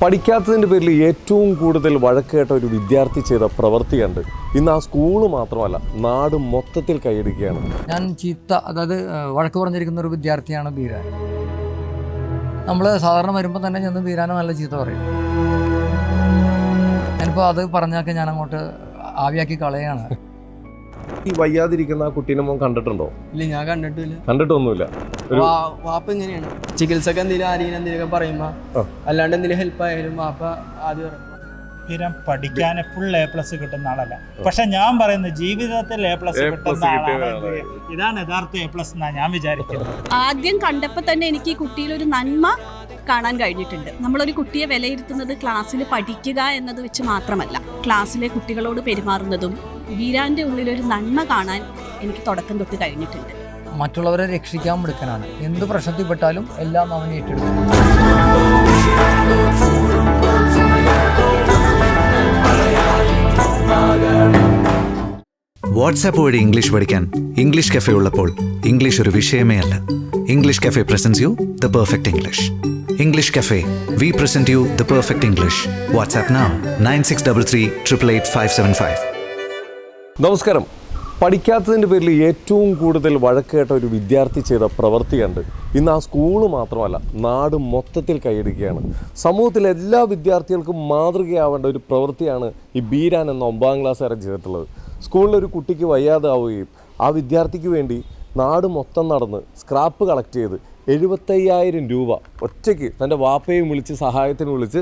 പഠിക്കാത്തതിന്റെ പേരിൽ ഏറ്റവും കൂടുതൽ വഴക്കേട്ട ഒരു വിദ്യാർത്ഥി ചെയ്ത പ്രവൃത്തിയുണ്ട് ഇന്ന് ആ സ്കൂൾ മാത്രമല്ല നാട് മൊത്തത്തിൽ കൈയടിക്കുകയാണ്. ഞാൻ ചീത്ത അതായത് വഴക്ക് പറഞ്ഞിരിക്കുന്ന ഒരു വിദ്യാർത്ഥിയാണ് ബീരാൻ നമ്മൾ സാധാരണ വരുമ്പോൾ തന്നെ ചെന്ന് ബീരാനെ നല്ല ചീത്ത പറയും. ഞാനിപ്പോൾ അത് പറഞ്ഞാൽ ഞാൻ അങ്ങോട്ട് ആവിയാക്കി കളയാണ്. ഈ വയ്യാതിരിക്കുന്ന ആ കുട്ടീനെ മോൻ കണ്ടിട്ടുണ്ടോ? ഇല്ല ഞാൻ കണ്ടിട്ടില്ല. കണ്ടിട്ടൊന്നുമില്ല. വാപ്പ ഇങ്ങനെയാണ് ചികിത്സക്ക് എന്തെങ്കിലും ആരെങ്കിലും എന്തെങ്കിലും പറയുമ്പോ അല്ലാണ്ട് എന്തെങ്കിലും ഹെൽപ്പ് ആയാലും വാപ്പ ആദ്യം പറയുമ്പോ സ്ഥിരം പഠിക്കാൻ ഫുൾ എ പ്ലസ് കിട്ടുന്ന ആളല്ല. പക്ഷെ ഞാൻ പറയുന്നത് ജീവിതത്തിൽ എ പ്ലസ് കിട്ടുന്ന ആളാണ്. ആളാണ്. ഇതാണ് യഥാർത്ഥ എ പ്ലസ് എന്നാ ഞാൻ വിചാരിക്കുന്നത്. ആദ്യം കണ്ടപ്പോൾ തന്നെ എനിക്ക് ഈ കുട്ടിയിൽ ഒരു നന്മ കാണാൻ കഴിഞ്ഞിട്ടുണ്ട്. നമ്മളൊരു കുട്ടിയെ വിലയിരുത്തുന്നത് ക്ലാസ്സിൽ പഠിക്കുക എന്നത് വെച്ച് മാത്രമല്ല. ക്ലാസ്സിലെ കുട്ടികളോട് പെരുമാറുന്നതും വീരാന്റെ ഉള്ളിലൊരു നന്മ കാണാൻ എനിക്ക് തുടക്കം തൊട്ട് കഴിഞ്ഞിട്ടുണ്ട്. മറ്റുള്ളവരെ രക്ഷിക്കാൻ മിടുക്കനാണ് എന്ത് പ്രശ്നത്തിൽപ്പെട്ടാലും എല്ലാം അവൻ ഏറ്റെടുക്കും. വാട്സാപ്പ് വഴി ഇംഗ്ലീഷ് പഠിക്കാൻ ഇംഗ്ലീഷ് കഫേ ഉള്ളപ്പോൾ ഇംഗ്ലീഷ് ഒരു വിഷയമേ അല്ല. English Cafe presents you the perfect English English Cafe we present you the perfect English WhatsApp now nine six double three triple eight five seven five. നമസ്കാരം. പഠിക്കാത്തതിന്റെ പേരിൽ ഏറ്റവും കൂടുതൽ വഴക്കേട്ട ഒരു വിദ്യാർത്ഥി ചെയ്ത പ്രവൃത്തിയുണ്ട് ഇന്ന് ആ സ്കൂൾ മാത്രമല്ല നാട് മൊത്തത്തിൽ കൈയടിക്കുകയാണ്. സമൂഹത്തിലെ എല്ലാ വിദ്യാർത്ഥികൾക്കും മാതൃകയാവേണ്ട ഒരു പ്രവൃത്തിയാണ് ഈ ബീരാൻ എന്ന ഒമ്പതാം ക്ലാസ്സുകാരൻ ചെയ്തിട്ടുള്ളത്. സ്കൂളിൽ ഒരു കുട്ടിക്ക് വയ്യാതാവുകയും ആ വിദ്യാർത്ഥിക്ക് വേണ്ടി നാട് മൊത്തം നടന്ന് സ്ക്രാപ്പ് കളക്ട് ചെയ്ത് എഴുപത്തയ്യായിരം രൂപ ഒറ്റയ്ക്ക് തന്റെ വാപ്പയും വിളിച്ച് സഹായത്തിന് വിളിച്ച്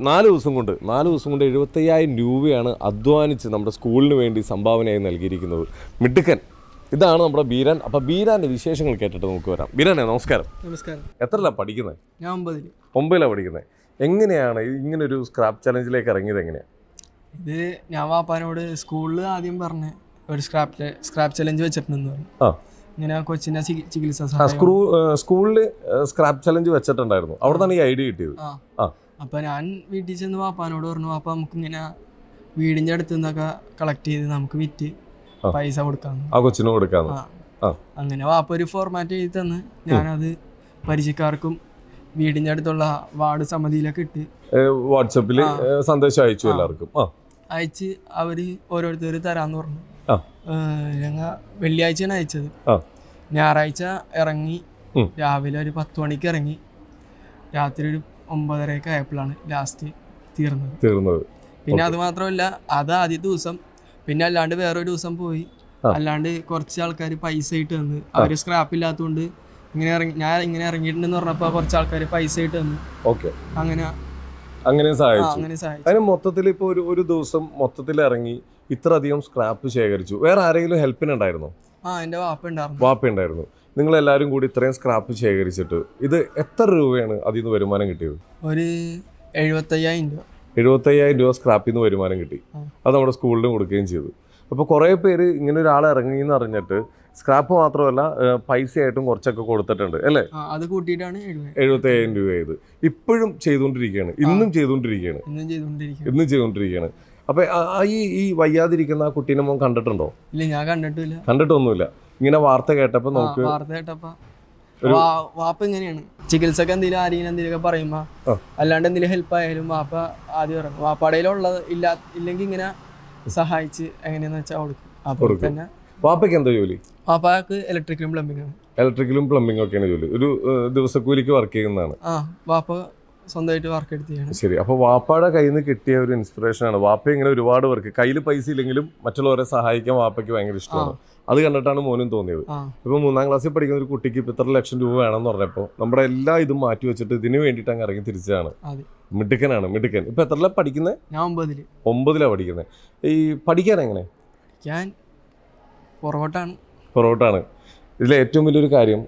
നാല് ദിവസം കൊണ്ട് നാല് ദിവസം കൊണ്ട് എഴുപത്തയ്യായിരം രൂപയാണ് അധ്വാനിച്ച് നമ്മുടെ സ്കൂളിന് വേണ്ടി സംഭാവനയായി നൽകിയിരിക്കുന്നത്. മിടുക്കൻ. ഇതാണ് നമ്മുടെ ബീരാൻ. അപ്പോൾ ബീരാന്റെ വിശേഷങ്ങൾ കേട്ടിട്ട് നമുക്ക് വരാം. ബീരാനെ നമസ്കാരം. നമസ്കാരം. എത്രല്ല പഠിക്കുന്നത് ഞാൻ ഒമ്പതിൽ ഒമ്പതിലാണ് പഠിക്കുന്നത് എങ്ങനെയാണ് ഇങ്ങനൊരു സ്ക്രാപ്പ് ചലഞ്ചിലേക്ക് ഇറങ്ങിയത് എങ്ങനെയാണ് ഇത് ഞാൻ വാപ്പാനോട് സ്കൂളിൽ ആദ്യം പറഞ്ഞ് ഒരു സ്ക്രാപ്പ് സ്ക്രാപ്പ് ചലഞ്ച് വെച്ചിട്ടുണ്ടെന്ന് പറഞ്ഞു. ആ. ഇങ്ങനെ കൊച്ചിനെ ചികി- ചികിത്സ സ്ക്രൂ സ്കൂളിൽ സ്ക്രാപ്പ് ചലഞ്ച് വെച്ചിട്ടുണ്ടായിരുന്നു. അവിടെ നിന്നാണ് ഈ ഐഡിയ കിട്ടിയത്. അപ്പൊ ഞാൻ വീട്ടിൽ ചെന്ന് വാപ്പാനോട് പറഞ്ഞു അപ്പൊ നമുക്ക് ഇങ്ങനെ വീടിന്റെ അടുത്ത് നിന്നൊക്കെ കളക്ട് ചെയ്ത് നമുക്ക് വിറ്റ് പൈസ കൊടുക്കാം ആ കൊച്ചിന്. ആ. അങ്ങനെ വാപ്പ ഒരു ഫോർമാറ്റ് എഴുതി തന്ന്. ഞാനത് പരിചയക്കാർക്കും വീടിന്റെ അടുത്തുള്ള വാർഡ് സമിതിയിലൊക്കെ ഇട്ട് വാട്സപ്പിൽ സന്ദേശം അയച്ചു എല്ലാവർക്കും. അയച്ച് അവർ ഓരോരുത്തർ തരാന്ന് പറഞ്ഞു. വെള്ളിയാഴ്ച വെള്ളിയാഴ്ചയാണ് അയച്ചത്. ഞായറാഴ്ച ഇറങ്ങി രാവിലെ ഒരു പത്ത് മണിക്ക് ഇറങ്ങി. രാത്രി ഒരു ഒമ്പതരയൊക്കെ ആയപ്പോഴാണ് ലാസ്റ്റ് തീർന്നത്. തീർന്നത്. പിന്നെ. അത് മാത്രമല്ല അത് ആദ്യത്തെ ദിവസം പിന്നെ അല്ലാണ്ട് വേറൊരു ദിവസം പോയി. അല്ലാണ്ട് കുറച്ച് ആൾക്കാർ പൈസ ഇട്ട് തന്ന്. അവർ സ്ക്രാപ്പ് ഇല്ലാത്തതുകൊണ്ട് ഇങ്ങനെ ഇറങ്ങി ഞാൻ ഇങ്ങനെ ഇറങ്ങിയിട്ടുണ്ടെന്ന് പറഞ്ഞപ്പോൾ കുറച്ച് ആൾക്കാർ പൈസ ഇട്ട് തന്നു. ഓക്കെ. അങ്ങനെ അങ്ങനെ സഹായിച്ചു. അങ്ങനെ സഹായിച്ചു. അതിന് മൊത്തത്തിൽ ഇപ്പോൾ ഒരു ഒരു ദിവസം മൊത്തത്തിൽ ഇറങ്ങി ഇത്രയധികം സ്ക്രാപ്പ് ശേഖരിച്ചു. വേറെ ആരെങ്കിലും ഹെൽപ്പിനുണ്ടായിരുന്നോ ആ എന്റെ വാപ്പ ഉണ്ടായിരുന്നു വാപ്പ ഉണ്ടായിരുന്നു നിങ്ങൾ എല്ലാവരും കൂടി ഇത്രയും സ്ക്രാപ്പ് ശേഖരിച്ചിട്ട് ഇത് എത്ര രൂപയാണ് അതിൽ നിന്ന് വരുമാനം കിട്ടിയത്? ഒരു എഴുപത്തയ്യായിരം രൂപ. എഴുപത്തയ്യായിരം രൂപ സ്ക്രാപ്പിൽ നിന്ന് വരുമാനം കിട്ടി. അത് നമ്മുടെ സ്കൂളിലും കൊടുക്കുകയും ചെയ്തു. അപ്പോൾ കുറേ പേര് ഇങ്ങനെ ഒരാൾ ഇറങ്ങി എന്ന് അറിഞ്ഞിട്ട് സ്ക്രാപ്പ് മാത്രമല്ല പൈസയായിട്ടും കുറച്ചൊക്കെ കൊടുത്തിട്ടുണ്ട് അല്ലേ? അത് കൂട്ടിയിട്ടാണ് എഴുപത്തയ്യായിരം രൂപ ചെയ്ത് ഇപ്പോഴും ചെയ്തുകൊണ്ടിരിക്കുകയാണ്. ഇന്നും ചെയ്തുകൊണ്ടിരിക്കുകയാണ്. ഇന്നും ചെയ്തുകൊണ്ടിരിക്കും ഇന്നും ചെയ്തുകൊണ്ടിരിക്കുകയാണ്. അപ്പൊ ഈ ഈ വയ്യാതിരിക്കുന്ന ആ കുട്ടീനെ മോൻ കണ്ടിട്ടുണ്ടോ? ഇല്ല ഞാൻ കണ്ടിട്ടില്ല. കണ്ടിട്ടൊന്നുമില്ല. ഇങ്ങനെ വാർത്ത കേട്ടപ്പോ നോക്ക്. നമുക്ക് വാർത്ത കേട്ടപ്പോൾ വാപ്പ ഇങ്ങനെയാണ് ചികിത്സക്ക് എന്തെങ്കിലും ആരെങ്കിലും എന്തെങ്കിലും പറയുമ്പോ. അല്ലാണ്ട് എന്തെങ്കിലും ഹെൽപ്പ് ആയാലും വാപ്പ ആദ്യം പറയും. വാപ്പാടയിലുള്ളത് ഇല്ല ഇല്ലെങ്കിൽ ഇങ്ങനെ സഹായിച്ച് എങ്ങനെയാന്ന് വെച്ചാൽ കൊടുക്കും. അപ്പോൾ തന്നെ വാപ്പയ്ക്ക് എന്താ ജോലി? വാപ്പാക്ക് ഇലക്ട്രിക്കലും പ്ലംബിംഗ് ആണ്. ഇലക്ട്രിക്കലും പ്ലംബിംഗ് ഒക്കെയാണ് ജോലി. ഒരു ദിവസക്കൂലിക്ക് വർക്ക് ചെയ്യുന്നതാണ്. ആ വാപ്പ സ്വന്തമായിട്ട് വർക്ക് എടുത്ത് ചെയ്യണം ശരി അപ്പോൾ വാപ്പയുടെ കയ്യിൽ നിന്ന് കിട്ടിയ ഒരു ഇൻസ്പിറേഷൻ ആണ്. വാപ്പ ഇങ്ങനെ ഒരുപാട് വർക്ക് കയ്യിൽ പൈസ ഇല്ലെങ്കിലും മറ്റുള്ളവരെ സഹായിക്കാൻ വാപ്പയ്ക്ക് ഭയങ്കര ഇഷ്ടമാണ്. അത് കണ്ടിട്ടാണ് മോനും തോന്നിയത്. ഇപ്പൊ മൂന്നാം ക്ലാസ്സിൽ പഠിക്കുന്ന ഒരു കുട്ടിക്ക് ഇപ്പൊ ഇത്ര ലക്ഷം രൂപ വേണമെന്ന് പറഞ്ഞപ്പോൾ നമ്മുടെ എല്ലാ ഇതും മാറ്റി വെച്ചിട്ട് ഇതിന് വേണ്ടിട്ട് അങ്ങ് ഇറങ്ങി തിരിച്ചതാണ്. മിടുക്കനാണ് മിടുക്കൻ. ഇപ്പൊ എത്ര പഠിക്കുന്നത് ഞാൻ ഒമ്പതിൽ. ഒമ്പതിലാണ് പഠിക്കുന്നത് ഈ പഠിക്കാൻ എങ്ങനെ? ഞാൻ പുറകോട്ടാണ് പുറകോട്ടാണ് ഇതിലെ ഏറ്റവും വലിയൊരു കാര്യം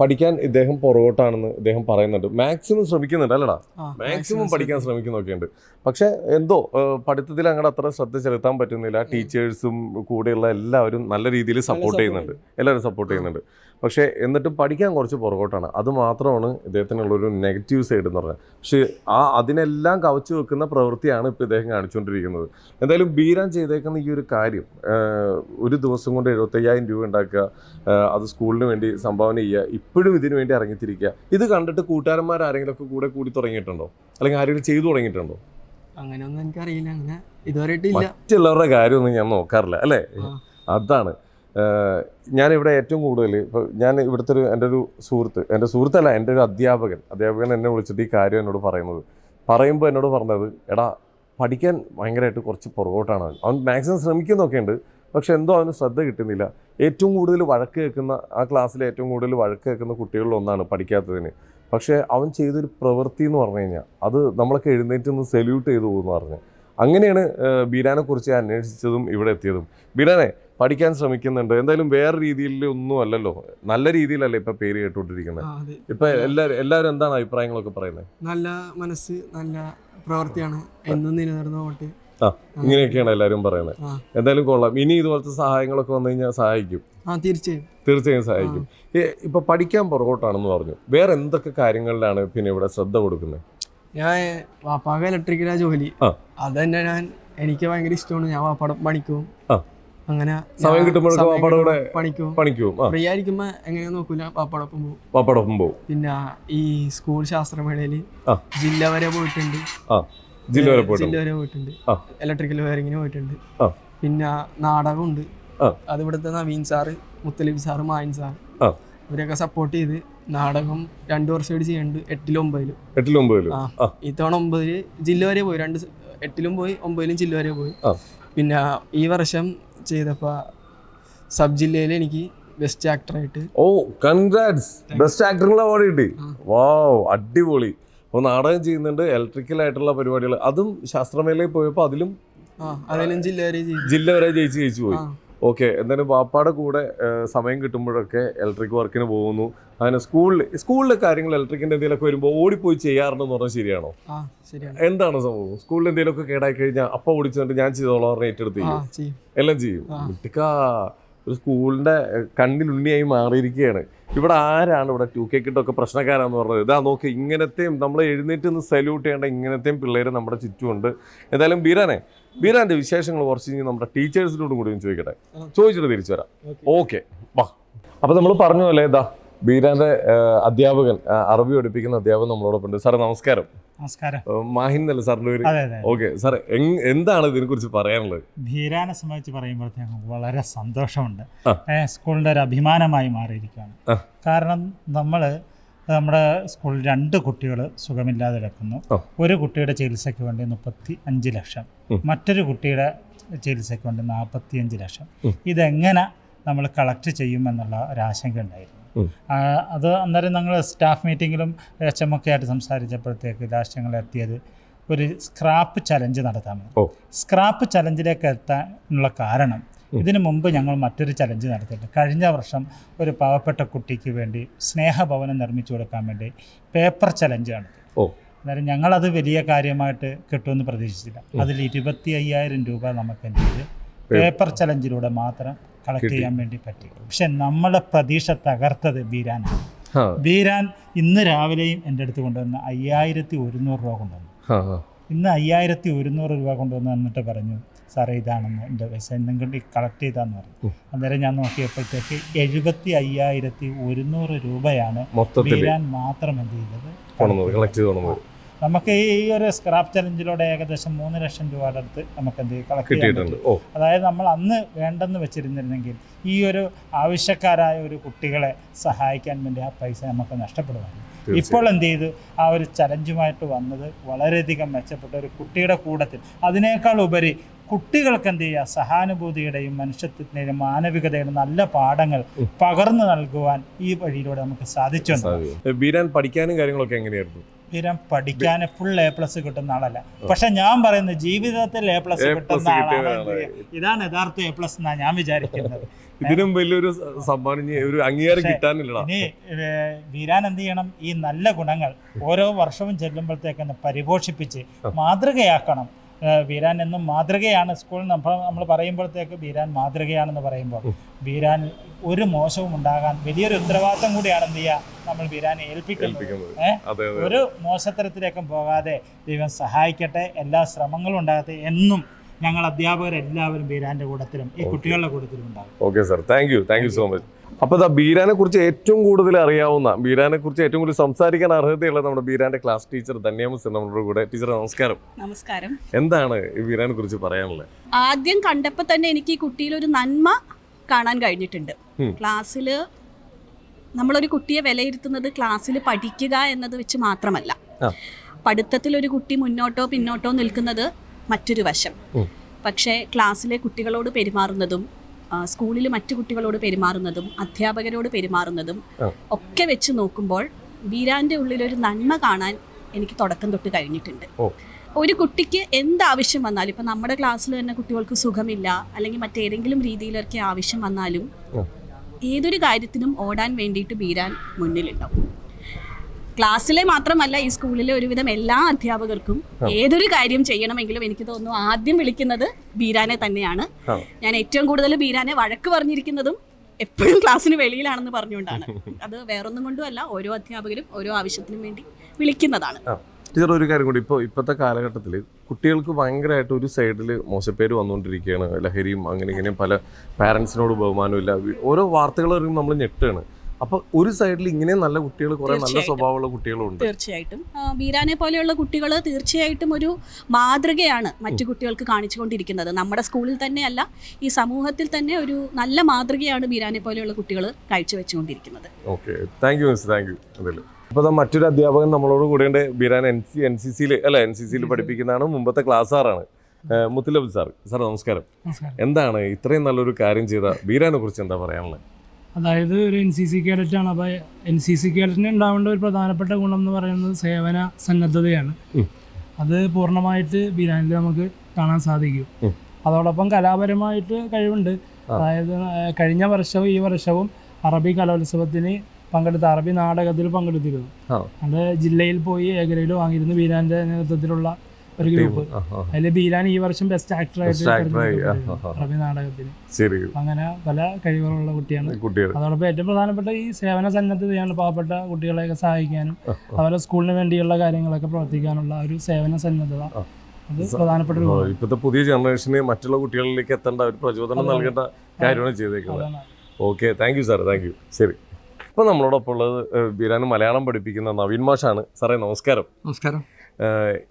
പഠിക്കാൻ ഇദ്ദേഹം പുറകോട്ടാണെന്ന് ഇദ്ദേഹം പറയുന്നുണ്ട്. മാക്സിമം ശ്രമിക്കുന്നുണ്ട് അല്ലടാ. മാക്സിമം പഠിക്കാൻ ശ്രമിക്കുന്നൊക്കെ ഉണ്ട് പക്ഷെ എന്തോ പഠിത്തത്തിൽ അങ്ങോട്ട് അത്ര ശ്രദ്ധ ചെലുത്താൻ പറ്റുന്നില്ല. ടീച്ചേഴ്സും കൂടെയുള്ള എല്ലാവരും നല്ല രീതിയിൽ സപ്പോർട്ട് ചെയ്യുന്നുണ്ട്. എല്ലാവരും സപ്പോർട്ട് ചെയ്യുന്നുണ്ട്. പക്ഷേ എന്നിട്ടും പഠിക്കാൻ കുറച്ച് പുറകോട്ടാണ്. അത് മാത്രമാണ് ഇദ്ദേഹത്തിനുള്ളൊരു നെഗറ്റീവ് സൈഡ് എന്ന് പറഞ്ഞാൽ പക്ഷേ ആ അതിനെല്ലാം കവച്ചു വെക്കുന്ന പ്രവൃത്തിയാണ് ഇപ്പോൾ ഇദ്ദേഹം കാണിച്ചുകൊണ്ടിരിക്കുന്നത്. എന്തായാലും ബീരാൻ ചെയ്തേക്കുന്ന ഈ ഒരു കാര്യം ഒരു ദിവസം കൊണ്ട് എഴുപത്തയ്യായിരം രൂപ ഉണ്ടാക്കുക അത് സ്കൂളിന് വേണ്ടി സംഭാവന ചെയ്യുക ഇപ്പോഴും ഇതിനു വേണ്ടി ഇറങ്ങിത്തിരിക്കുക ഇത് കണ്ടിട്ട് കൂട്ടുകാരന്മാർ ആരെങ്കിലുമൊക്കെ കൂടെ കൂടി തുടങ്ങിയിട്ടുണ്ടോ? അല്ലെങ്കിൽ ആരെങ്കിലും ചെയ്തു തുടങ്ങിയിട്ടുണ്ടോ? അങ്ങനെയൊന്നും എനിക്കറിയില്ല. അങ്ങനെ ഇതുവരെ ഇല്ല. മറ്റുള്ളവരുടെ കാര്യമൊന്നും ഞാൻ നോക്കാറില്ല അല്ലേ? അതാണ്. ഞാനിവിടെ ഏറ്റവും കൂടുതൽ ഇപ്പോൾ ഞാൻ ഇവിടുത്തെ ഒരു എന്റെ ഒരു സുഹൃത്ത് എന്റെ സുഹൃത്തല്ല എന്റെ ഒരു അധ്യാപകൻ. അധ്യാപകൻ എന്നെ വിളിച്ചിട്ട് ഈ കാര്യം എന്നോട് പറയുന്നത്. പറയുമ്പോൾ എന്നോട് പറഞ്ഞത് എടാ പഠിക്കാൻ ഭയങ്കരമായിട്ട് കുറച്ച് പുറകോട്ടാണ് അവൻ. അവൻ മാക്സിമം ശ്രമിക്കുന്നൊക്കെ ഉണ്ട് പക്ഷെ എന്തോ അവന് ശ്രദ്ധ കിട്ടുന്നില്ല. ഏറ്റവും കൂടുതൽ വഴക്ക് കേൾക്കുന്ന ആ ക്ലാസ്സിലെ ഏറ്റവും കൂടുതൽ വഴക്ക് കേൾക്കുന്ന കുട്ടികളിൽ ഒന്നാണ് പഠിക്കാത്തതിന്. പക്ഷേ അവൻ ചെയ്തൊരു പ്രവൃത്തി എന്ന് പറഞ്ഞു കഴിഞ്ഞാൽ അത് നമ്മളൊക്കെ എഴുന്നേറ്റ് നിന്ന് സല്യൂട്ട് ചെയ്തു പോകുമെന്ന് പറഞ്ഞു. അങ്ങനെയാണ് ബീരാനെക്കുറിച്ച് അന്വേഷിച്ചതും ഇവിടെ എത്തിയതും. ബീരാനെ പഠിക്കാൻ ശ്രമിക്കുന്നുണ്ട്. എന്തായാലും വേറെ രീതിയിൽ ഒന്നും അല്ലല്ലോ. നല്ല രീതിയിലല്ലേ ഇപ്പൊ പേര് കേട്ടോണ്ടിരിക്കുന്നത് ഇപ്പൊ എല്ലാരും എല്ലാവരും എന്താണ് അഭിപ്രായങ്ങളൊക്കെ പറയുന്നത്? നല്ല മനസ്സ് നല്ല പ്രവൃത്തിയാണ് എന്നും നിലനിർന്നു പോട്ടെ. ആ ഇങ്ങനെയൊക്കെയാണ് എല്ലാരും പറയുന്നത്. എന്തായാലും കൊള്ളാം. ഇനി ഇതുപോലത്തെ സഹായങ്ങളൊക്കെ വന്നു കഴിഞ്ഞാൽ സഹായിക്കും. തീർച്ചയായും. തീർച്ചയായും സഹായിക്കും. ഇപ്പൊ പഠിക്കാൻ പുറകോട്ടാണെന്ന് പറഞ്ഞു. വേറെ എന്തൊക്കെ കാര്യങ്ങളിലാണ് പിന്നെ ഇവിടെ ശ്രദ്ധ കൊടുക്കുന്നത്? ഞാൻ വാപ്പാക ഇലക്ട്രിക്കലാ ജോലി. അത് തന്നെ ഞാൻ എനിക്ക് ഭയങ്കര ഇഷ്ടമാണ്. ഞാൻ വാപ്പാടം പണിക്കും. അങ്ങനെ സമയം കിട്ടുമ്പോഴൊക്കെ പണിക്കും പണിക്കും ഫ്രീ ആയിരിക്കുമ്പോ എങ്ങനെയാ നോക്കൂല പാപ്പാടൊപ്പം പോകും പാപ്പടൊപ്പം പോകും പിന്നെ ഈ സ്കൂൾ ശാസ്ത്രമേളയിൽ ജില്ല വരെ പോയിട്ടുണ്ട്. ജില്ല വരെ ജില്ല പോയിട്ടുണ്ട്. വരെ പോയിട്ടുണ്ട് ഇലക്ട്രിക്കൽ വയറിങ്ങിന് പോയിട്ടുണ്ട്. പിന്നെ നാടകമുണ്ട്. അത് ഇവിടുത്തെ Naveen sir Muthalib sir Mayan sir അവരൊക്കെ ഇവരെയൊക്കെ സപ്പോർട്ട് ചെയ്ത് നാടകം രണ്ടു വർഷമായിട്ട് ചെയ്യുന്നുണ്ട് എട്ടിലും ഒമ്പതിലും. എട്ടിലും ഒമ്പതിലും. ഇത്തവണ ഒമ്പതിൽ ജില്ല വരെ പോയി. രണ്ട് എട്ടിലും പോയി ഒമ്പതിലും ജില്ല വരെ പോയി. പിന്നെ ഈ വർഷം ചെയ്തപ്പോൾ സബ് ജില്ലയിൽ എനിക്ക് ബെസ്റ്റ് ആക്ടറായിട്ട് ഓ കൺഗ്രാറ്റ്സ് ബെസ്റ്റ് ആക്ടറിനുള്ള അവാർഡ് കിട്ടി. വാവ് അടിപൊളി. അപ്പോൾ നാടകം ചെയ്യുന്നുണ്ട് ഇലക്ട്രിക്കൽ ആയിട്ടുള്ള പരിപാടികൾ അതും ശാസ്ത്രമേളയിൽ പോയപ്പോൾ അതിലും ജില്ല വരെ ജയിച്ച് ജയിച്ചു പോയി. ഓക്കെ എന്തായാലും വാപ്പാടെ കൂടെ സമയം കിട്ടുമ്പോഴൊക്കെ ഇലക്ട്രിക് വർക്കിന് പോകുന്നു. അങ്ങനെ സ്കൂളിൽ സ്കൂളിലെ കാര്യങ്ങൾ ഇലക്ട്രിക്കിന്റെ എന്തെങ്കിലുമൊക്കെ വരുമ്പോൾ ഓടിപ്പോയി ചെയ്യാറുണ്ടെന്ന് പറഞ്ഞാൽ ശരിയാണോ? എന്താണ് സംഭവം? സ്കൂളിൽ എന്തെങ്കിലുമൊക്കെ കേടായി കഴിഞ്ഞാൽ അപ്പം ഓടിച്ചുകൊണ്ട് ഞാൻ ചെയ്തോളാം പറഞ്ഞ് ഏറ്റെടുത്ത് ചെയ്യും. എല്ലാം ചെയ്യും. കുട്ടിക്കാ ഒരു സ്കൂളിന്റെ കണ്ണിലുണ്ണിയായി മാറിയിരിക്കുകയാണ് ഇവിടെ ആരാണ് ഇവിടെ ടു കെ കിട്ടൊക്കെ പ്രശ്നക്കാരാന്ന് പറഞ്ഞത്? ഇതാ നോക്ക് ഇങ്ങനത്തെയും നമ്മൾ എഴുന്നേറ്റ് നിന്ന് സല്യൂട്ട് ചെയ്യേണ്ട ഇങ്ങനത്തെയും പിള്ളേർ നമ്മുടെ ചുറ്റുമുണ്ട്. എന്തായാലും ബീരാനെ ബീരാന്റെ വിശേഷങ്ങൾ കുറച്ച് നമ്മുടെ ടീച്ചേഴ്സിനോട് കൂടി ഒന്ന് ചോദിക്കട്ടെ. ചോദിച്ചിട്ട് തിരിച്ചു വരാം. ഓക്കെ. വാ. അപ്പൊ നമ്മൾ പറഞ്ഞു അല്ലേ ഇതാ ബീരാന്റെ അധ്യാപകൻ അറബി പഠിപ്പിക്കുന്ന അധ്യാപകൻ നമ്മളോടൊപ്പം ഉണ്ട്. സാറേ നമസ്കാരം. നമസ്കാരം. മാഹിൻ എന്നല്ലേ സാറിന്റെ പേര്? ഓക്കെ. സാർ എന്താണ് എന്താണ് ഇതിനെക്കുറിച്ച് പറയാനുള്ളത്? ധീരാനെ സംബന്ധിച്ച് പറയുമ്പോഴത്തേക്കും വളരെ സന്തോഷമുണ്ട്. സ്കൂളിന്റെ ഒരു അഭിമാനമായി മാറിയിരിക്കുകയാണ്. കാരണം നമ്മൾ നമ്മുടെ സ്കൂളിൽ രണ്ട് കുട്ടികൾ സുഖമില്ലാതെ കിടക്കുന്നു. ഒരു കുട്ടിയുടെ ചികിത്സയ്ക്ക് വേണ്ടി മുപ്പത്തി അഞ്ച് ലക്ഷം മറ്റൊരു കുട്ടിയുടെ ചികിത്സയ്ക്ക് വേണ്ടി നാൽപ്പത്തി അഞ്ച് ലക്ഷം. ഇതെങ്ങനെ നമ്മൾ കളക്ട് ചെയ്യുമെന്നുള്ള ഒരാശങ്ക ഉണ്ടായിരുന്നു. അത് അന്നേരം ഞങ്ങൾ സ്റ്റാഫ് മീറ്റിങ്ങിലും എച്ച് എം ഒക്കെ ആയിട്ട് സംസാരിച്ചപ്പോഴത്തേക്ക് ലാസ്റ്റ് ഞങ്ങൾ എത്തിയത് ഒരു സ്ക്രാപ്പ് ചലഞ്ച് നടത്താമെന്ന് സ്ക്രാപ്പ് ചലഞ്ചിലേക്ക് എത്താനുള്ള കാരണം ഇതിനു മുമ്പ് ഞങ്ങൾ മറ്റൊരു ചലഞ്ച് നടത്തിയിട്ടുണ്ട്. കഴിഞ്ഞ വർഷം ഒരു പാവപ്പെട്ട കുട്ടിക്ക് വേണ്ടി സ്നേഹഭവനം നിർമ്മിച്ചു കൊടുക്കാൻ വേണ്ടി പേപ്പർ ചലഞ്ച് നടത്തി. ഓ. അന്നേരം ഞങ്ങളത് വലിയ കാര്യമായിട്ട് കിട്ടുമെന്ന് പ്രതീക്ഷിച്ചില്ല. അതിൽ ഇരുപത്തി അയ്യായിരം രൂപ നമുക്ക് എന്ത് ചെയ്ത്? പേപ്പർ ചലഞ്ചിലൂടെ മാത്രം കളക്ട് ചെയ്യാൻ വേണ്ടി പറ്റി. പക്ഷെ നമ്മളെ പ്രതീക്ഷ തകർത്തത് ബീരാനാണ് ബീരാൻ ഇന്ന് രാവിലെയും എന്റെ അടുത്ത് കൊണ്ടുവന്ന അയ്യായിരത്തി ഒരുന്നൂറ് രൂപ കൊണ്ടുവന്നു. ഇന്ന് അയ്യായിരത്തി ഒരുന്നൂറ് രൂപ കൊണ്ടുവന്ന് എന്നിട്ട് പറഞ്ഞു സാറേ ഇതാണെന്ന് എന്റെ പൈസ എന്തെങ്കിലും കളക്ട് ചെയ്താന്ന് പറഞ്ഞു. അന്നേരം ഞാൻ നോക്കിയപ്പോഴത്തേക്ക് എഴുപത്തി അയ്യായിരത്തി ഒരുന്നൂറ് രൂപയാണ് ബീരാൻ മാത്രം എന്ത് ചെയ്തത്? കൊണ്ടുവന്നത് കളക്ട് ചെയ്ത് നമുക്ക് ഈ ഒരു സ്ക്രാപ്പ് ചലഞ്ചിലൂടെ ഏകദേശം മൂന്ന് ലക്ഷം രൂപയുടെ അടുത്ത് നമുക്ക് എന്ത് കളക്ട് ചെയ്യാൻ കിട്ടിയിട്ടുണ്ട്. അതായത് നമ്മൾ അന്ന് വേണ്ടെന്ന് വെച്ചിരുന്നിരുന്നെങ്കിൽ ഈ ഒരു ആവശ്യക്കാരായ ഒരു കുട്ടികളെ സഹായിക്കാൻ വേണ്ടി ആ പൈസ നമുക്ക് നഷ്ടപ്പെടുമായിരുന്നു. ഇപ്പോൾ എന്ത് ചെയ്തു? ആ ഒരു ചലഞ്ചുമായിട്ട് വന്നത് വളരെയധികം മെച്ചപ്പെട്ട ഒരു കുട്ടിയുടെ കൂടത്തിൽ. അതിനേക്കാൾ ഉപരി കുട്ടികൾക്ക് എന്ത് ചെയ്യുക സഹാനുഭൂതിയുടെയും മനുഷ്യത്വത്തിന്റെയും മാനവികതയുടെ നല്ല പാഠങ്ങൾ പകർന്നു നൽകുവാൻ ഈ വഴിയിലൂടെ നമുക്ക് സാധിച്ചു. ബീരാൻ പഠിക്കാനും കാര്യങ്ങളൊക്കെ എങ്ങനെയായിരുന്നു? വീരം പഠിക്കാൻ ഫുൾ എ പ്ലസ് കിട്ടുന്ന ആളല്ല. പക്ഷെ ഞാൻ പറയുന്നത് ജീവിതത്തിൽ എ പ്ലസ് കിട്ടുന്ന ആളാണ്. ഇതാണ് യഥാർത്ഥ എ പ്ലസ് എന്നാണ് ഞാൻ വിചാരിക്കുന്നത്. ഇതിനും വലിയൊരു സമ്മാനം ഒരു അംഗീകാരം കിട്ടാനില്ല ഇനി വീരാൻ എന്ത് ചെയ്യണം? ഈ നല്ല ഗുണങ്ങൾ ഓരോ വർഷവും ചെല്ലുമ്പോഴത്തേക്കൊന്ന് പരിപോഷിപ്പിച്ച് മാതൃകയാക്കണം. ബീരാൻ എന്നും മാതൃകയാണ്. സ്കൂൾ നമ്മൾ നമ്മൾ പറയുമ്പോഴത്തേക്ക് ബീരാൻ മാതൃകയാണെന്ന് പറയുമ്പോൾ ബീരാൻ ഒരു മോശവും ഉണ്ടാകാൻ വലിയൊരു ഉത്തരവാദിത്തം കൂടിയാണ് എന്ത് ചെയ്യുക? നമ്മൾ ബീരാനെ ഏൽപ്പിക്കുന്നത്. ഒരു മോശത്തരത്തിലേക്കും പോകാതെ ദൈവം സഹായിക്കട്ടെ. എല്ലാ ശ്രമങ്ങളും ഉണ്ടാകട്ടെ എന്നും ഞങ്ങൾ അധ്യാപകരെല്ലാവരും ബീരാന്റെ കൂട്ടത്തിലും ഈ കുട്ടികളുടെ കൂട്ടത്തിലും ഉണ്ടാകും. Okay sir. Thank you. Thank you so much. അപ്പൊ ഇതാ ബീരാനെ കുറിച്ച് ഏറ്റവും കൂടുതൽ അറിയാവുന്ന ബീരാനെ കുറിച്ച് ഏറ്റവും കൂടുതൽ സംസാരിക്കാൻ അർഹതയുള്ള നമ്മുടെ ബീരാന്റെ ക്ലാസ് ടീച്ചർ ധന്യാമസ് നമ്മുടെ കൂടെ. ടീച്ചർ നമസ്കാരം. നമസ്കാരം. എന്താണ് ഈ ബീരാനെ കുറിച്ച് പറയാനുള്ളത്? ആദ്യം കണ്ടപ്പോൾ തന്നെ എനിക്ക് ഈ കുട്ടിയിൽ ഒരു നന്മ കാണാൻ കഴിഞ്ഞിട്ടുണ്ട്. ക്ലാസ്സിൽ നമ്മളൊരു കുട്ടിയെ വിലയിരുത്തുന്നത് ക്ലാസ്സിൽ പഠിക്കുക എന്നത് വെച്ച് മാത്രമല്ല. പഠിത്തത്തിൽ ഒരു കുട്ടി മുന്നോട്ടോ പിന്നോട്ടോ നിൽക്കുന്നത് മറ്റൊരു വശം. പക്ഷേ ക്ലാസ്സിലെ കുട്ടികളോട് പെരുമാറുന്നതും സ്കൂളിൽ മറ്റു കുട്ടികളോട് പെരുമാറുന്നതും അധ്യാപകരോട് പെരുമാറുന്നതും ഒക്കെ വെച്ച് നോക്കുമ്പോൾ ബീരാന്റെ ഉള്ളിലൊരു നന്മ കാണാൻ എനിക്ക് തുടക്കം തൊട്ട് കഴിഞ്ഞിട്ടുണ്ട്. ഒരു കുട്ടിക്ക് എന്താവശ്യം വന്നാലും ഇപ്പം നമ്മുടെ ക്ലാസ്സിൽ തന്നെ കുട്ടികൾക്ക് സുഖമില്ല അല്ലെങ്കിൽ മറ്റേതെങ്കിലും രീതിയിലൊക്കെ ആവശ്യം വന്നാലും ഏതൊരു കാര്യത്തിനും ഓടാൻ വേണ്ടിയിട്ട് ബീരാൻ മുന്നിലുണ്ടാവും. ക്ലാസ്സിലെ മാത്രമല്ല ഈ സ്കൂളിലെ ഒരുവിധം എല്ലാ അധ്യാപകർക്കും ഏതൊരു കാര്യം ചെയ്യണമെങ്കിലും എനിക്ക് തോന്നുന്നു ആദ്യം വിളിക്കുന്നത് ബീരാനെ തന്നെയാണ്. ഞാൻ ഏറ്റവും കൂടുതൽ ബീരാനെ വഴക്ക് പറഞ്ഞിരിക്കുന്നതും എപ്പോഴും ക്ലാസ്സിന് വെളിയിലാണെന്ന് പറഞ്ഞുകൊണ്ടാണ്. അത് വേറൊന്നും കൊണ്ടുമല്ല ഓരോ അധ്യാപകരും ഓരോ ആവശ്യത്തിനും വേണ്ടി വിളിക്കുന്നതാണ്. ടീച്ചർ ഒരു കാര്യം കൂടി. ഇപ്പോൾ ഇപ്പോഴത്തെ കാലഘട്ടത്തിൽ കുട്ടികൾക്ക് ഭയങ്കരമായിട്ട് ഒരു സൈഡിൽ മോശപ്പേര് വന്നുകൊണ്ടിരിക്കുകയാണ്. ലഹരിയും അങ്ങനെ ഇങ്ങനെയും പല പാരൻസിനോട് ബഹുമാനമില്ല ഓരോ വാർത്തകൾ വരുമ്പോൾ നമ്മൾ ഞെട്ടാണ് അപ്പോൾ ഒരു സൈഡിൽ ഇങ്ങനെ നല്ല കുട്ടികൾ കുറേ നല്ല. സ്വഭാവമുള്ള കുട്ടികളുണ്ട്. തീർച്ചയായിട്ടും. ബീരാനെ പോലെയുള്ള കുട്ടികൾ തീർച്ചയായിട്ടും ഒരു മാതൃകയാണ് മറ്റു കുട്ടികൾക്ക് കാണിച്ചുകൊണ്ടിരിക്കുന്നത്. നമ്മുടെ സ്കൂളിൽ തന്നെയല്ല ഈ സമൂഹത്തിൽ തന്നെ ഒരു നല്ല മാതൃകയാണ് ബീരാനെ പോലെയുള്ള കുട്ടികൾ കാഴ്ചവെച്ചുകൊണ്ടിരിക്കുന്നത്. Okay. Thank you miss thank you അതിൽ മറ്റൊരു അധ്യാപകൻ നമ്മളോട് കൂടെയുണ്ട്. Beeran N C N C സിയിൽ അല്ല എൻ സി സിയിൽ പഠിപ്പിക്കുന്നതാണ് മുമ്പത്തെ ക്ലാസ് ആറാണ്. മുത്തലബ് സാർ സാർ നമസ്കാരം. നമസ്കാരം. എന്താണ് ഇത്രയും നല്ലൊരു കാര്യം ചെയ്ത ബീരാനെ കുറിച്ച് എന്താ പറയാനുള്ളത്? അതായത് ഒരു എൻ സി സി കേഡറ്റാണ്. അപ്പോൾ എൻ സി സി കേഡറ്റിന് ഉണ്ടാവേണ്ട ഒരു പ്രധാനപ്പെട്ട ഗുണം എന്ന് പറയുന്നത് സേവന സന്നദ്ധതയാണ്. അത് പൂർണമായിട്ട് ബിരാനിൽ നമുക്ക് കാണാൻ സാധിക്കും. അതോടൊപ്പം കലാപരമായിട്ട് കഴിവുണ്ട്. അതായത് കഴിഞ്ഞ വർഷവും ഈ വർഷവും അറബി കലോത്സവത്തിന് പങ്കെടുത്ത അറബി നാടകത്തിൽ പങ്കെടുത്തിരുന്നു. അത് ജില്ലയിൽ പോയി ഏകരയിൽ വാങ്ങിയിരുന്നു ബീരാന്റെ നേതൃത്വത്തിലുള്ള ഒരു ഗ്രൂപ്പ്. അതിൽ ബീലാൻ ഈ വർഷം ബെസ്റ്റ് ആക്ടറായിട്ട്. അറബി നാടകത്തിന് ശരി. അങ്ങനെ പല കഴിവുകളുള്ള കുട്ടിയാണ് അതോടൊപ്പം ഏറ്റവും പ്രധാനപ്പെട്ട ഈ സേവന സന്നദ്ധതയാണ് പാവപ്പെട്ട കുട്ടികളെയൊക്കെ സഹായിക്കാനും അവരെ സ്കൂളിന് വേണ്ടിയുള്ള കാര്യങ്ങളൊക്കെ പ്രവർത്തിക്കാനുള്ള ഒരു സേവന സന്നദ്ധത. അത് പ്രധാനപ്പെട്ട ഇപ്പോഴത്തെ പുതിയ ജനറേഷന് മറ്റുള്ള കുട്ടികളിലേക്ക് എത്തേണ്ട ഒരു പ്രചോദനം. നൽകേണ്ട കാര്യമാണ് ചെയ്തേക്കുന്നത്. Okay thank you sir thank you ശരി. ഇപ്പോൾ നമ്മളോടൊപ്പം ഉള്ളത് ഏഹ്, മലയാളം പഠിപ്പിക്കുന്ന നവീൻ മാഷാണ്. സാറേ നമസ്കാരം. നമസ്കാരം.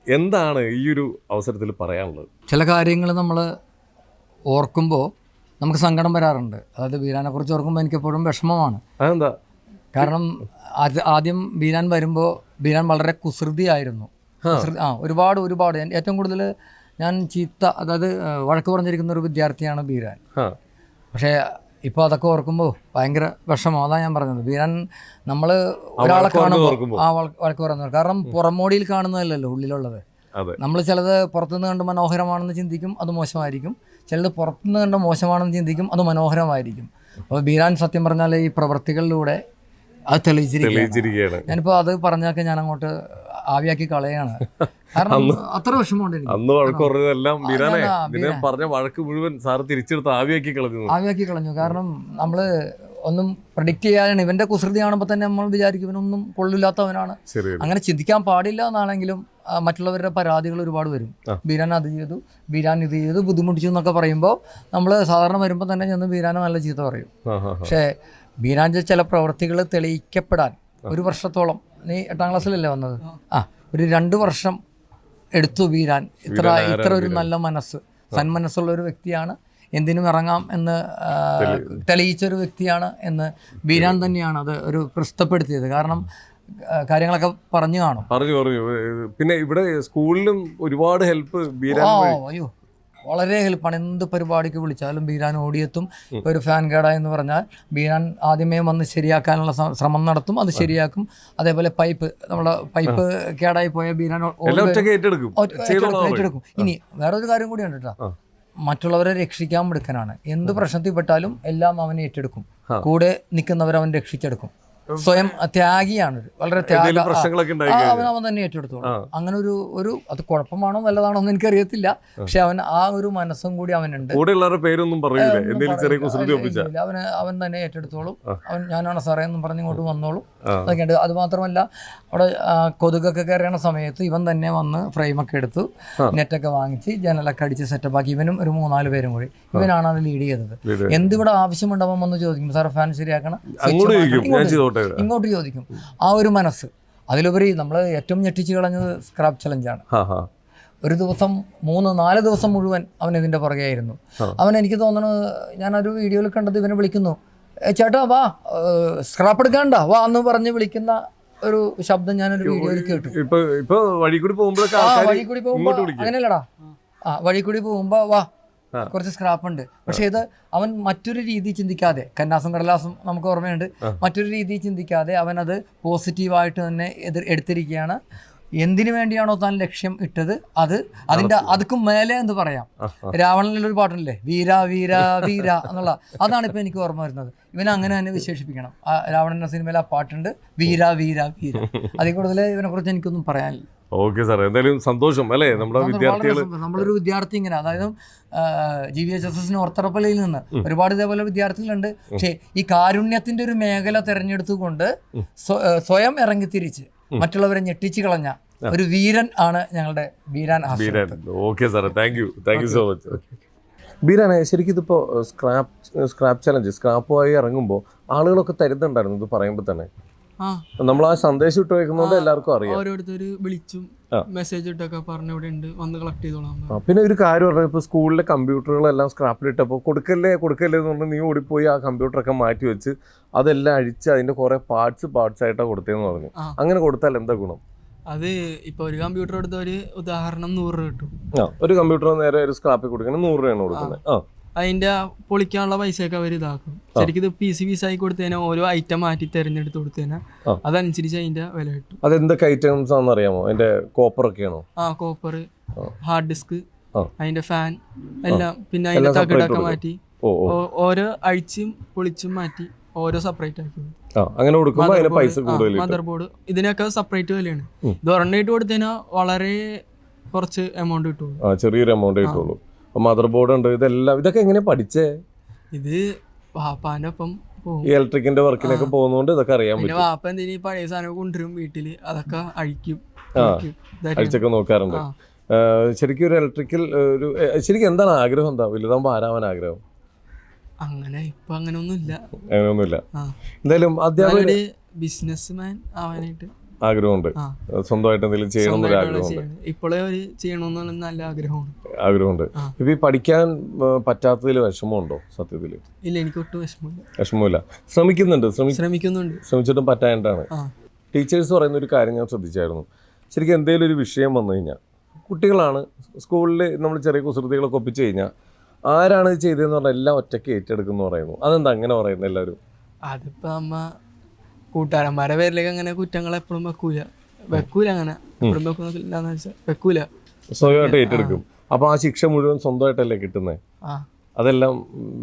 എന്താണ് ഈ ഒരു അവസരത്തിൽ പറയാനുള്ളത്? ചില കാര്യങ്ങൾ നമ്മൾ ഓർക്കുമ്പോൾ നമുക്ക് സങ്കടം വരാറുണ്ട്. അതായത് ബീരാനെ കുറിച്ച് ഓർക്കുമ്പോൾ എനിക്കെപ്പോഴും വിഷമമാണ്. അതെന്താ? കാരണം ആദ്യം ബീരാൻ വരുമ്പോൾ ബീരാൻ വളരെ കുസൃതിയായിരുന്നു. ആ. ഒരുപാട് ഒരുപാട്. ഏറ്റവും കൂടുതൽ ഞാൻ ചീത്ത അതായത് വഴക്ക് പറഞ്ഞിരിക്കുന്ന ഒരു വിദ്യാർത്ഥിയാണ് ബീരാൻ. പക്ഷേ ഇപ്പോൾ അതൊക്കെ ഓർക്കുമ്പോൾ ഭയങ്കര വിഷമം അതാണ് ഞാൻ പറഞ്ഞത്. വീരൻ നമ്മൾ ഒരാളെ കാണുമ്പോൾ ആ വഴക്ക് പറയുന്നത് കാരണം പുറമോടിയിൽ കാണുന്നതല്ലല്ലോ ഉള്ളിലുള്ളത്. നമ്മൾ ചിലത് പുറത്തുനിന്ന് കണ്ട് മനോഹരമാണെന്ന് ചിന്തിക്കും അത് മോശമായിരിക്കും. ചിലത് പുറത്തുനിന്ന് കണ്ട് മോശമാണെന്ന് ചിന്തിക്കും അത് മനോഹരമായിരിക്കും. അപ്പോൾ ബീരാൻ സത്യം പറഞ്ഞാൽ ഈ പ്രവൃത്തികളിലൂടെ അത് തെളിയിച്ചിരിക്കുകയാണ്. ഞാനിപ്പോ അത് പറഞ്ഞൊക്കെ ഞാൻ അങ്ങോട്ട് ആവിയാക്കി കളയാണ് കാരണം അത്ര വിഷമമുണ്ട് അന്ന് വഴക്ക് പറഞ്ഞതെല്ലാം. പറഞ്ഞ വഴക്ക് മുഴുവൻ സാർ തിരിച്ചെടുത്ത് ആവിയാക്കി കളഞ്ഞു. ആവിയാക്കി കളഞ്ഞു. കാരണം നമ്മൾ ഒന്നും പ്രഡിക്റ്റ് ചെയ്യാനാണ് ഇവന്റെ കുസൃതി കാണുമ്പോൾ തന്നെ നമ്മൾ വിചാരിക്കും ഇവനൊന്നും കൊള്ളില്ലാത്തവനാണ്. അങ്ങനെ ചിന്തിക്കാൻ പാടില്ല എന്നാണെങ്കിലും മറ്റുള്ളവരുടെ പരാതികൾ ഒരുപാട് വരും. ബീരാൻ അത് ചെയ്തു. ബീരാൻ ഇത് ചെയ്തു. ബുദ്ധിമുട്ടിച്ചു എന്നൊക്കെ പറയുമ്പോൾ നമ്മൾ സാധാരണ വരുമ്പോൾ തന്നെ ചെന്ന് ബീരാനെ നല്ല ചീത്ത പറയും. പക്ഷേ ബീരാന്റെ ചില പ്രവർത്തികൾ തെളിയിക്കപ്പെടാൻ ഒരു വർഷത്തോളം. നീ എട്ടാം ക്ലാസ്സിലല്ലേ വന്നത്? ആ. ഒരു രണ്ട് വർഷം എടുത്തു വീരാൻ ഇത്ര ഇത്ര ഒരു നല്ല മനസ്സ്. സന്മനസ്സുള്ള ഒരു വ്യക്തിയാണ്. എന്തിനും ഇറങ്ങാം എന്ന് തെളിയിച്ചൊരു വ്യക്തിയാണ് എന്ന് ബീരാൻ തന്നെയാണ് അത് ഒരു പ്രസ്തപ്പെടുത്തിയത് കാരണം കാര്യങ്ങളൊക്കെ പറഞ്ഞു കാണും. പറഞ്ഞു പറഞ്ഞു. പിന്നെ ഇവിടെ സ്കൂളിലും ഒരുപാട് ഹെൽപ്പ് അയ്യോ. വളരെ ഹെൽപ്പാണ് എന്ത് പരിപാടിക്ക് വിളിച്ചാലും ബീരാൻ ഓടിയെത്തും. ഇപ്പോൾ ഒരു ഫാൻ കേടാ എന്ന് പറഞ്ഞാൽ ബീരാൻ ആദ്യമേ വന്ന് ശരിയാക്കാനുള്ള ശ്രമം നടത്തും അത് ശരിയാക്കും. അതേപോലെ പൈപ്പ് നമ്മുടെ പൈപ്പ് കേടായി പോയ ബീരാൻ. ഏറ്റെടുക്കും. ഇനി വേറൊരു കാര്യം കൂടിയുണ്ട് കേട്ടോ മറ്റുള്ളവരെ രക്ഷിക്കാൻ മിടുക്കനാണ്. എന്ത് പ്രശ്നത്തിൽപ്പെട്ടാലും എല്ലാം അവൻ ഏറ്റെടുക്കും. കൂടെ നിൽക്കുന്നവർ അവൻ രക്ഷിച്ചെടുക്കും. സ്വയം ത്യാഗിയാണ്. വളരെ അവൻ അവൻ തന്നെ ഏറ്റെടുത്തോളും. അങ്ങനെ ഒരു ഒരു അത് കുഴപ്പമാണോ നല്ലതാണോ എന്ന് എനിക്കറിയത്തില്ല. പക്ഷെ അവൻ ആ ഒരു മനസ്സും കൂടി അവനുണ്ട്. പേരൊന്നും പറയില്ല. അവന് അവൻ തന്നെ ഏറ്റെടുത്തോളും. അവൻ ഞാനാണ് സാറേ എന്നും പറഞ്ഞ് ഇങ്ങോട്ട് വന്നോളും. അതൊക്കെയുണ്ട് അതൊക്കെ ഉണ്ട്. അത് മാത്രമല്ല അവിടെ കൊതുകൊക്കെ കയറിയണ സമയത്ത് ഇവൻ തന്നെ വന്ന് ഫ്രെയിമൊക്കെ എടുത്തു. നെറ്റൊക്കെ വാങ്ങിച്ച് ജനലൊക്കെ അടിച്ച് സെറ്റപ്പ് ആക്കി ഇവനും ഒരു മൂന്നാൽ പേരും കൂടി. ഇവനാണ് അത് ലീഡ് ചെയ്തത്. എന്തിവിടെ ആവശ്യമുണ്ടാവാൻ വന്ന് ചോദിക്കും. സാർ ഫാൻ ശരിയാക്കണം. ഇങ്ങോട്ട് ചോദിക്കും. ആ ഒരു മനസ്സ്. അതിലുപരി നമ്മൾ ഏറ്റവും ഞെട്ടിച്ച് കളഞ്ഞത് സ്ക്രാപ്പ് ചലഞ്ചാണ്. ഒരു ദിവസം മൂന്ന് നാല് ദിവസം മുഴുവൻ അവൻ ഇതിന്റെ പുറകെയായിരുന്നു. ആയിരുന്നു അവൻ എനിക്ക് തോന്നുന്നു ഞാനൊരു വീഡിയോയിൽ കണ്ടത് ഇവനെ വിളിക്കുന്നു. "ഏ, ചേട്ടാ വാ സ്ക്രാപ്പ് എടുക്കാണ്ട? വാ എന്ന് പറഞ്ഞ് വിളിക്കുന്ന ഒരു ശബ്ദം ഞാനൊരു വീഡിയോയിൽ കേട്ടു. ഇപ്പൊ ഇപ്പൊ വഴി കൂടി പോകുമ്പോഴൊക്കെ അങ്ങനെയല്ലടാ. ആ വഴി കൂടി പോകുമ്പോ വാ. കുറച്ച് സ്ക്രാപ്പ് ഉണ്ട്. പക്ഷെ ഇത് അവൻ മറ്റൊരു രീതി ചിന്തിക്കാതെ കന്നാസും കടലാസും നമുക്ക് ഓർമ്മയുണ്ട്. മറ്റൊരു രീതി ചിന്തിക്കാതെ അവൻ അത് പോസിറ്റീവായിട്ട് തന്നെ എതിർ എടുത്തിരിക്കുകയാണ്. എന്തിനു വേണ്ടിയാണോ താൻ ലക്ഷ്യം ഇട്ടത്? അത് അതിന്റെ അതുക്കും മേലെ എന്ന് പറയാം? രാവണനിൽ ഒരു രാവണനിലൊരു പാട്ടില്ലേ? വീര വീര വീര എന്നുള്ള. അതാണ് ഇപ്പൊ എനിക്ക് ഓർമ്മ വരുന്നത്. ഇവനെ അങ്ങനെ തന്നെ വിശേഷിപ്പിക്കണം. ആ രാവണൻ എന്ന സിനിമയിൽ ആ പാട്ടുണ്ട് വീര വീര വീര. അതിൽ കൂടുതൽ ഇവനെ കുറിച്ച് എനിക്കൊന്നും പറയാനില്ല. ഓക്കെ സാർ എന്തായാലും സന്തോഷം അല്ലേ? നമ്മുടെ വിദ്യാർത്ഥികൾ. നമ്മളൊരു വിദ്യാർത്ഥി ഇങ്ങനെ അതായത് ജി വി എച്ച് എസ് എസിന് ഓർത്തറപ്പള്ളിയിൽ നിന്ന് ഒരുപാട് ഇതേപോലെ വിദ്യാർത്ഥികളുണ്ട്. പക്ഷേ ഈ കാരുണ്യത്തിന്റെ ഒരു മേഖല തിരഞ്ഞെടുത്തുകൊണ്ട് സ്വയം ഇറങ്ങി സ്വയം ഇറങ്ങിത്തിരിച്ച് മറ്റുള്ളവരെ ഞെട്ടിച്ചു കളഞ്ഞ ഒരു വീരൻ ആണ് ഞങ്ങളുടെ Beeran Beeran okay sir thank you thank you so much Beeran ശരിക്കും ഇതിപ്പോൾ സ്ക്രാപ്പ് സ്ക്രാപ്പ് ചലഞ്ച് സ്ക്രാപ്പുമായി ഇറങ്ങുമ്പോൾ ആളുകളൊക്കെ തരുന്നുണ്ടായിരുന്നു ഇത് പറയുമ്പോൾ തന്നെ. നമ്മൾ ആ സന്ദേശം ഇട്ട് വെക്കുന്നതുകൊണ്ട് എല്ലാവർക്കും അറിയാം. ഓരോരുത്തർ വിളിച്ചും മെസ്സേജ് ഇട്ടൊക്കെ പറഞ്ഞു ഇവിടെ ഉണ്ട്. വന്ന് കളക്ട് ചെയ്തോളാം പിന്നെ ഒരു കാര്യം പറഞ്ഞു ഇപ്പോൾ സ്കൂളിലെ കമ്പ്യൂട്ടറുകളെല്ലാം സ്ക്രാപ്പിലിട്ടപ്പോൾ കൊടുക്കല്ലേ കൊടുക്കല്ലേ എന്ന് പറഞ്ഞ് നീ ഓടിപ്പോയി ആ കമ്പ്യൂട്ടറൊക്കെ മാറ്റി വെച്ച് അതെല്ലാം അഴിച്ച് അതിന്റെ കുറേ പാർട്സ് പാർട്സ് ആയിട്ടാണ് കൊടുത്തേന്ന് പറഞ്ഞു. അങ്ങനെ കൊടുത്താൽ എന്താ ഗുണം? അത് ഇപ്പൊ ഒരു കമ്പ്യൂട്ടർ എടുത്ത ഒരു ഉദാഹരണം നൂറ് രൂപ കിട്ടും. ഒരു കമ്പ്യൂട്ടർ നേരെ ഒരു സ്ക്രാപ്പിൽ കൊടുക്കണം നൂറ് രൂപയാണ് കൊടുക്കുന്നത്. ആ. അതിന്റെ പൊളിക്കാനുള്ള പൈസയൊക്കെ അവർ ഇതാക്കും. ശരിക്കും ഇത് പി സി പീസ് ആയി കൊടുത്തേനെ ഓരോ ഐറ്റം മാറ്റി തിരഞ്ഞെടുത്ത് കൊടുത്തേനെ. അതനുസരിച്ച് അതിന്റെ വില കിട്ടും. അതെന്തൊക്കെ ഐറ്റംസ് ആണെന്ന് അറിയാമോ കോപ്പർ ഒക്കെയാണോ? ആ കോപ്പർ ഹാർഡ് ഡിസ്ക്. അതിന്റെ ഫാൻ എല്ലാം പിന്നെ അതിന്റെ തകിടൊക്കെ മാറ്റി. ഓരോ അഴിച്ചും പൊളിച്ചും മാറ്റി ഓരോ സെപ്പറേറ്റ് ആക്കി അങ്ങനെ കൊടുക്കുമ്പോൾ പൈസ കൂടുതൽ മദർ ബോർഡ് ഇതിനൊക്കെ സെപ്പറേറ്റ് വിലയാണ്. ഇത് ഒരെണ്ണമായിട്ട് കൊടുത്തതിനാൽ വളരെ കുറച്ച് എമൗണ്ട് കിട്ടുള്ളൂ. ചെറിയൊരു എമൗണ്ട് കിട്ടുള്ളൂ. മദർ ബോർഡ് ഉണ്ട്. ഇതെല്ലാം ഇതൊക്കെ എങ്ങനെ പഠിച്ചേ? ഇത് വാപ്പാന്റെ ഒപ്പം പോകും. ഈ ഇലക്ട്രിക്കിന്റെ വർക്കിനൊക്കെ പോകുന്നോണ്ട് ഇതൊക്കെ അറിയാൻ പറ്റും. വാപ്പ എന്തെങ്കിലും പഴയ സാധനം കൊണ്ടുവരും വീട്ടിൽ? അതൊക്കെ അഴിക്കും. അഴിച്ചൊക്കെ നോക്കാറുണ്ട്. ശരിക്കും ഒരു ഇലക്ട്രിക്കൽ ഒരു ശരിക്കും എന്താണ് ആഗ്രഹം? എന്താ വലുതാകുമ്പോൾ ആരാവാൻ ആഗ്രഹം? അങ്ങനെ ഇപ്പൊ അങ്ങനെ ഒന്നുമില്ല അങ്ങനെയൊന്നുമില്ല. ആ. എന്തായാലും അധ്യാപകര് ബിസിനസ്മാൻ ബിസിനസ് മാൻ ആവാനായിട്ട് ആഗ്രഹമുണ്ട്. സ്വന്തമായിട്ട് എന്തെങ്കിലും ചെയ്യണം എന്നൊരു ആഗ്രഹമുണ്ട്. ഇപ്പോഴേ ഒരു നല്ല ആഗ്രഹമാണ്. ആഗ്രഹമുണ്ട്. ഇപ്പൊ ഈ പഠിക്കാൻ പറ്റാത്തതിൽ വിഷമമുണ്ടോ സത്യത്തിൽ ഇല്ല എനിക്ക് ഒട്ടും വിഷമമില്ല. വിഷമമില്ല ശ്രമിക്കുന്നുണ്ട് ശ്രമി ശ്രമിക്കുന്നുണ്ട്. ശ്രമിച്ചിട്ടും പറ്റാണ്ടാണ് ടീച്ചേഴ്സ് പറയുന്ന ഒരു കാര്യം ഞാൻ ശ്രദ്ധിച്ചായിരുന്നു. ശരിക്കും എന്തെങ്കിലും ഒരു വിഷയം വന്നു കഴിഞ്ഞാൽ കുട്ടികളാണ് സ്കൂളിൽ നമ്മൾ ചെറിയ കുസൃതികളൊക്കെ ഒപ്പിച്ച് കഴിഞ്ഞാൽ ആരാണ് ഇത് ചെയ്തതെന്ന് പറഞ്ഞാൽ എല്ലാം ഒറ്റയ്ക്ക് ഏറ്റെടുക്കുന്നു പറയുന്നു. അതെന്താ അങ്ങനെ പറയുന്നത് എല്ലാവരും? അതിപ്പോ നമ്മ കൂട്ടുകാരന്മാരെ പേരിലേക്ക് അങ്ങനെ കുറ്റങ്ങൾ എപ്പോഴും വെക്കൂല. വെക്കൂല അങ്ങനെ. എപ്പോഴും വെച്ചാൽ വെക്കൂല. സ്വയമായിട്ട് ഏറ്റെടുക്കും. അപ്പൊ ആ ശിക്ഷ മുഴുവൻ സ്വന്തമായിട്ടല്ലേ കിട്ടുന്നത് അതെല്ലാം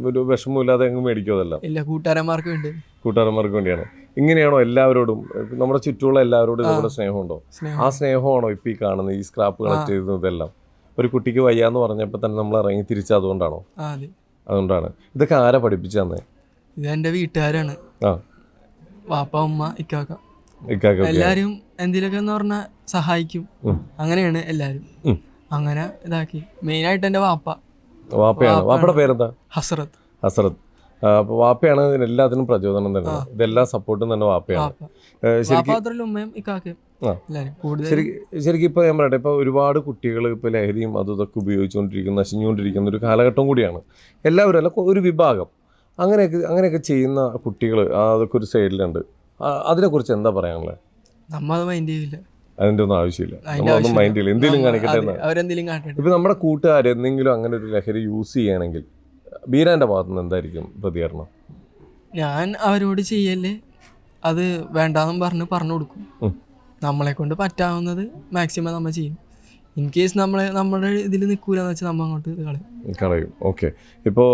ഒരു വിഷമമില്ലാതെ അങ്ങ് മേടിക്കും അതെല്ലാം? ഇല്ല കൂട്ടുകാരന്മാർക്ക് വേണ്ടി. കൂട്ടുകാരന്മാർക്ക് വേണ്ടിയാണ്. ഇങ്ങനെയാണോ എല്ലാവരോടും നമ്മുടെ ചുറ്റുമുള്ള എല്ലാവരോടും നമ്മുടെ സ്നേഹമുണ്ടോ? സ്നേഹം. ആ സ്നേഹമാണോ ഇപ്പൊ ഈ കാണുന്നത് ഈ സ്ക്രാപ്പ് കളക്ട് ചെയ്യുന്നതെല്ലാം ഒരു കുട്ടിക്ക് വയ്യാന്ന് പറഞ്ഞപ്പോൾ തന്നെ നമ്മൾ ഇറങ്ങി തിരിച്ചത് അതുകൊണ്ടാണോ? അതുകൊണ്ടാണ്. ഇതൊക്കെ ആരാ പഠിപ്പിച്ചു തന്നെ ഇത് എന്റെ വീട്ടുകാരാണ്. ആ. വാപ്പ ഉമ്മ ഇക്കാക്ക. എല്ലാരും എന്തിലൊക്കെ എന്ന് പറഞ്ഞാൽ സഹായിക്കും. അങ്ങനെയാണ് എല്ലാരും. അങ്ങനെ ഇതാക്കി. മെയിൻ ആയിട്ട് എന്റെ വാപ്പ. വാപ്പയാണ്. വാപ്പയുടെ പേരെന്താ? ഹസ്രത്ത്. ഹസ്രത്ത്. വാപ്പയാണ് ഇതിനെല്ലാത്തിനും പ്രചോദനം തന്നെ. ഇതെല്ലാം സപ്പോർട്ടും തന്നെ വാപ്പയാണ്. ശരിക്കും ഇപ്പൊ ഞാൻ പറയട്ടെ ഇപ്പൊ ഒരുപാട് കുട്ടികൾ ഇപ്പൊ ലഹരിയും അതും ഇതൊക്കെ ഉപയോഗിച്ചുകൊണ്ടിരിക്കുന്ന നശിഞ്ഞുകൊണ്ടിരിക്കുന്ന ഒരു കാലഘട്ടം കൂടിയാണ്. എല്ലാവരും അല്ല ഒരു വിഭാഗം. അങ്ങനെയൊക്കെ അങ്ങനെയൊക്കെ ചെയ്യുന്ന കുട്ടികൾ അതൊക്കെ ഒരു സൈഡിലുണ്ട്. അതിനെക്കുറിച്ച് എന്താ പറയാനുള്ളത് നമ്മൾ മൈൻഡ് ചെയ്യില്ല. അതിന്റെ ഒന്നും ആവശ്യമില്ല. നമ്മളൊന്നും മൈൻഡ് ചെയ്യില്ല. എന്തെങ്കിലും കാണിക്കട്ടെ ഇപ്പം നമ്മുടെ കൂട്ടുകാർ എന്തെങ്കിലും അങ്ങനെ ഒരു ലഹരി യൂസ് ചെയ്യുകയാണെങ്കിൽ ബീരാന്റെ ഭാഗത്തുനിന്ന് എന്തായിരിക്കും പ്രതികരണം? ഞാൻ അവരോട് ചെയ്യല്ലേ അത് വേണ്ടാന്നും പറഞ്ഞ് പറഞ്ഞു കൊടുക്കും. നമ്മളെ കൊണ്ട് പറ്റാവുന്നത് മാക്സിമം നമ്മൾ ചെയ്യും. ഇൻ കേസ് നമ്മളെ നമ്മുടെ ഇതിൽ നിൽക്കൂലെന്ന് വെച്ചാൽ നമ്മൾ അങ്ങോട്ട് കളയും. കളയും. ഓക്കെ ഇപ്പോൾ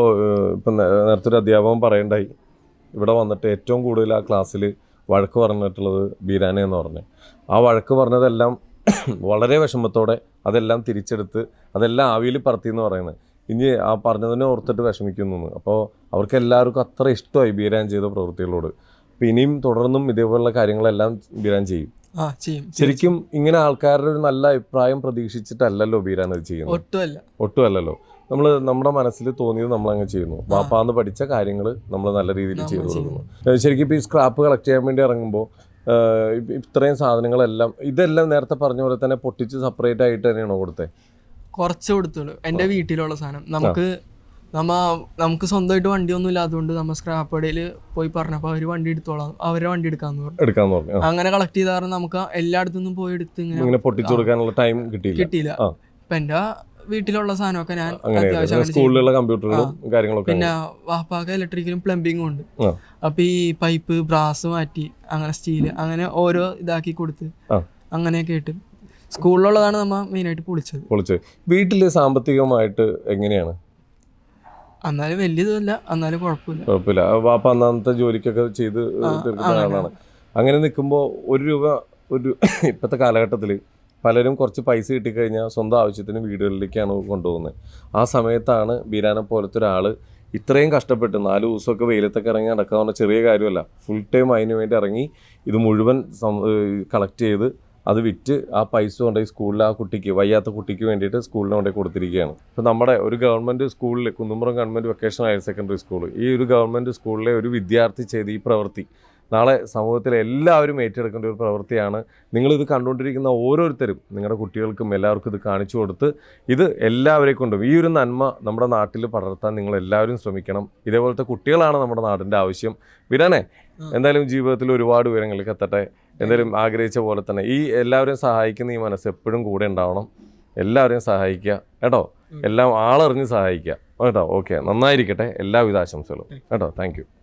ഇപ്പം നേരത്തെ ഒരു അധ്യാപകൻ പറയണ്ടായി. ഇവിടെ വന്നിട്ട് ഏറ്റവും കൂടുതൽ ആ ക്ലാസ്സിൽ വഴക്ക് പറഞ്ഞിട്ടുള്ളത് ബീരാനെ എന്ന് പറഞ്ഞു. ആ വഴക്ക് പറഞ്ഞതെല്ലാം വളരെ വിഷമത്തോടെ അതെല്ലാം തിരിച്ചെടുത്ത് അതെല്ലാം ആവിയിൽ പറത്തി എന്ന് പറയുന്നത്. ഇനി ആ പറഞ്ഞതിനെ ഓർത്തിട്ട് വിഷമിക്കുന്നു അപ്പോൾ അവർക്ക് എല്ലാവർക്കും അത്ര ഇഷ്ടമായി ബീരാൻ ചെയ്ത പ്രവൃത്തികളോട്. അപ്പോൾ ഇനിയും തുടർന്നും ഇതേപോലുള്ള കാര്യങ്ങളെല്ലാം ബീരാൻ ചെയ്യും. ശരിക്കും ഇങ്ങനെ ആൾക്കാരുടെ ഒരു നല്ല അഭിപ്രായം പ്രതീക്ഷിച്ചിട്ടല്ലല്ലോ ബീരാൻ അത് ചെയ്യുന്നത്. ഒട്ടുമല്ല. ഒട്ടുമല്ലല്ലോ. നമ്മൾ നമ്മുടെ മനസ്സിൽ തോന്നിയത് നമ്മൾ അങ്ങ് ചെയ്യുന്നു വാപ്പാന്ന് പഠിച്ച കാര്യങ്ങൾ നമ്മൾ നല്ല രീതിയിൽ ചെയ്തു കൊടുക്കുന്നു. ശരിക്കും ഇപ്പോൾ ഈ സ്ക്രാപ്പ് കളക്ട് ചെയ്യാൻ വേണ്ടി ഇറങ്ങുമ്പോൾ ഇത്രയും സാധനങ്ങളെല്ലാം ഇതെല്ലാം നേരത്തെ പറഞ്ഞ പോലെ തന്നെ പൊട്ടിച്ച് സെപ്പറേറ്റ് ആയിട്ട് തന്നെയാണോ കൊടുത്തേ? കുറച്ച് കൊടുത്തുള്ളൂ. എന്റെ വീട്ടിലുള്ള സാധനം. നമുക്ക് നമ്മ നമുക്ക് സ്വന്തമായിട്ട് വണ്ടി വണ്ടിയൊന്നും ഇല്ലാത്തതുകൊണ്ട് നമ്മ സ്ക്രാപ്പ് കടയിൽ പോയി പറഞ്ഞപ്പോൾ അവർ വണ്ടി എടുത്തോളാം. അവരെ വണ്ടി എടുക്കാന്ന് പറഞ്ഞു. എടുക്കാന്ന് പറഞ്ഞു. അങ്ങനെ കളക്ട് ചെയ്ത കാരണം നമുക്ക് എല്ലായിടത്തുനിന്നും പോയി എടുത്ത് ഇങ്ങനെ പൊട്ടിച്ചു കൊടുക്കാനുള്ള ടൈം കിട്ടിയില്ല. കിട്ടിയില്ല. ഇപ്പൊ എന്റെ വീട്ടിലുള്ള സാധനമൊക്കെ ഞാൻ സ്കൂളിലുള്ള കമ്പ്യൂട്ടറുകളും കാര്യങ്ങളൊക്കെ പിന്നെ വാപ്പാക്ക് ഇലക്ട്രിക്കലും പ്ലംബിങ്ങും ഉണ്ട്. അപ്പൊ ഈ പൈപ്പ് ബ്രാസ് മാറ്റി അങ്ങനെ സ്റ്റീൽ അങ്ങനെ ഓരോ ഇതാക്കി കൊടുത്ത്. അങ്ങനെയൊക്കെ ഇട്ട് സ്കൂളിലുള്ളതാണ് നമ്മ മെയിനായിട്ട് പൊളിച്ചത്. പൊളിച്ചത്. വീട്ടിൽ സാമ്പത്തികമായിട്ട് എങ്ങനെയാണ്? എന്നാലും വലിയതല്ല എന്നാലും കുഴപ്പമില്ല. കുഴപ്പമില്ല. വാപ്പ അന്നത്തെ ജോലിക്കൊക്കെ ചെയ്ത് തീർക്കുന്ന ആളാണ്. അങ്ങനെ നിൽക്കുമ്പോൾ ഒരു രൂപ ഒരു ഇപ്പോഴത്തെ കാലഘട്ടത്തിൽ പലരും കുറച്ച് പൈസ കിട്ടിക്കഴിഞ്ഞാൽ സ്വന്തം ആവശ്യത്തിന് വീടുകളിലേക്കാണ് കൊണ്ടുപോകുന്നത്. ആ സമയത്താണ് ബീരാനെ പോലത്തെ ഒരാൾ ഇത്രയും കഷ്ടപ്പെട്ട് നാല് ദിവസമൊക്കെ വെയിലത്തൊക്കെ ഇറങ്ങി നടക്കാവുന്ന ചെറിയ കാര്യമല്ല. ഫുൾ ടൈം അതിന് വേണ്ടി ഇറങ്ങി ഇത് മുഴുവൻ കളക്ട് ചെയ്ത് അത് വിറ്റ് ആ പൈസ കൊണ്ടുപോയി സ്കൂളിൽ ആ കുട്ടിക്ക് വയ്യാത്ത കുട്ടിക്ക് വേണ്ടിയിട്ട് സ്കൂളിന് കൊണ്ടേ കൊടുത്തിരിക്കുകയാണ്. ഇപ്പോൾ നമ്മുടെ ഒരു ഗവൺമെന്റ് സ്കൂളിൽ Kunnumpuram government vocational higher secondary school ഈ ഒരു ഗവൺമെന്റ് സ്കൂളിലെ ഒരു വിദ്യാർത്ഥി ചെയ്ത് ഈ പ്രവൃത്തി നാളെ സമൂഹത്തിലെ എല്ലാവരും ഏറ്റെടുക്കേണ്ട ഒരു പ്രവൃത്തിയാണ്. നിങ്ങളിത് കണ്ടുകൊണ്ടിരിക്കുന്ന ഓരോരുത്തരും നിങ്ങളുടെ കുട്ടികൾക്കും എല്ലാവർക്കും ഇത് കാണിച്ചു കൊടുത്ത് ഇത് എല്ലാവരെ കൊണ്ടും ഈ ഒരു നന്മ നമ്മുടെ നാട്ടിൽ പടർത്താൻ നിങ്ങൾ എല്ലാവരും ശ്രമിക്കണം. ഇതേപോലത്തെ കുട്ടികളാണ് നമ്മുടെ നാടിന്റെ ആവശ്യം. വിരാനെ എന്തായാലും ജീവിതത്തിൽ ഒരുപാട് ഉയരങ്ങളിലേക്ക് എത്തട്ടെ. എന്തായാലും ആഗ്രഹിച്ച പോലെ തന്നെ ഈ എല്ലാവരെയും സഹായിക്കുന്ന ഈ മനസ്സ് എപ്പോഴും കൂടെ ഉണ്ടാവണം. എല്ലാവരെയും സഹായിക്കുക കേട്ടോ. എല്ലാം ആളറിഞ്ഞ് സഹായിക്കുക. കേട്ടോ. ഓക്കെ. നന്നായിരിക്കട്ടെ. എല്ലാവിധ ആശംസകളും. കേട്ടോ. താങ്ക്